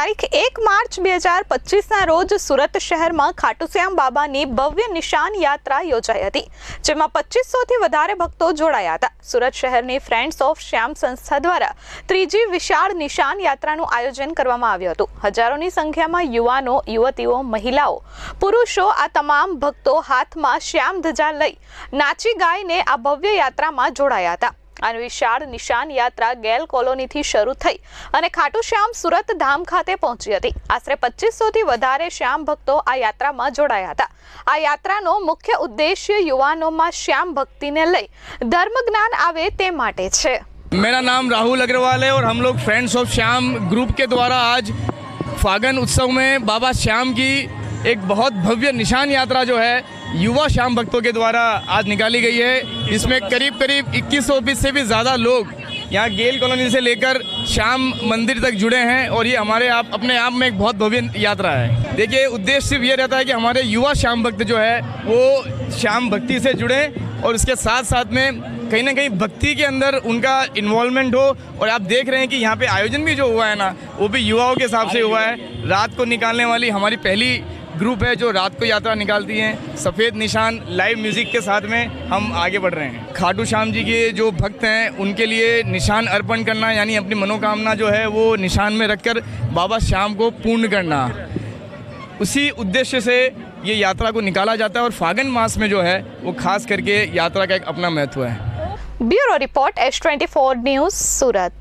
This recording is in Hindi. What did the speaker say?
તારીખ એક માર્ચ બે હજાર પચીસના રોજ સુરત શહેરમાં ખાટુશ્યામ બાબાની ભવ્ય નિશાન યાત્રા યોજાઈ હતી, જેમાં પચીસોથી વધારે ભક્તો જોડાયા હતા. સુરત શહેરની ફ્રેન્ડ્સ ઓફ શ્યામ સંસ્થા દ્વારા ત્રીજી વિશાળ નિશાન યાત્રાનું આયોજન કરવામાં આવ્યું હતું. હજારોની સંખ્યામાં યુવાનો, યુવતીઓ, મહિલાઓ, પુરુષો આ તમામ ભક્તો હાથમાં શ્યામ ધજા લઈ નાચી ગાઈને આ ભવ્ય યાત્રામાં જોડાયા હતા. આ વિશાળ નિશાન યાત્રા ગેલ કોલોનીથી શરૂ થઈ અને ખાટુ શ્યામ સુરત ધામ ખાતે પહોંચી હતી આશરે પચીસોથી વધારે શ્યામ ભક્તો આ યાત્રામાં જોડાયા હતા આ યાત્રાનો મુખ્ય ઉદ્દેશ્ય યુવાનોમાં શ્યામ ભક્તિને લઈ ધર્મ જ્ઞાન આવે તે માટે છે मेरा नाम राहुल अग्रवाल है और हम लोग फ्रेंड्स ऑफ श्याम ग्रुप के द्वारा आज फागन उत्सव में बाबा श्याम की एक बहुत भव्य निशान यात्रा जो है युवा श्याम भक्तों के द्वारा आज निकाली गई है। इसमें करीब करीब 2100 से भी ज़्यादा लोग यहाँ गेल कॉलोनी से लेकर श्याम मंदिर तक जुड़े हैं और ये हमारे आप, अपने आप में एक बहुत भव्य यात्रा है। देखिए, उद्देश्य सिर्फ़ ये रहता है कि हमारे युवा श्याम भक्त जो है, वो श्याम भक्ति से जुड़े और उसके साथ साथ में कहीं ना कहीं भक्ति के अंदर उनका इन्वॉल्वमेंट हो और आप देख रहे हैं कि यहाँ पे आयोजन भी जो हुआ है ना, वो भी युवाओं के हिसाब से हुआ है। रात को निकालने वाली हमारी पहली ग्रुप है जो रात को यात्रा निकालती है। सफ़ेद निशान लाइव म्यूज़िक के साथ में हम आगे बढ़ रहे हैं। खाटू श्याम जी के जो भक्त हैं, उनके लिए निशान अर्पण करना, यानी अपनी मनोकामना जो है, वो निशान में रखकर बाबा श्याम को पूर्ण करना। उसी उद्देश्य से ये यात्रा को निकाला जाता है और फागन मास में जो है, वो खास करके यात्रा का एक अपना महत्व है। Bureau report, S twenty news, Surat.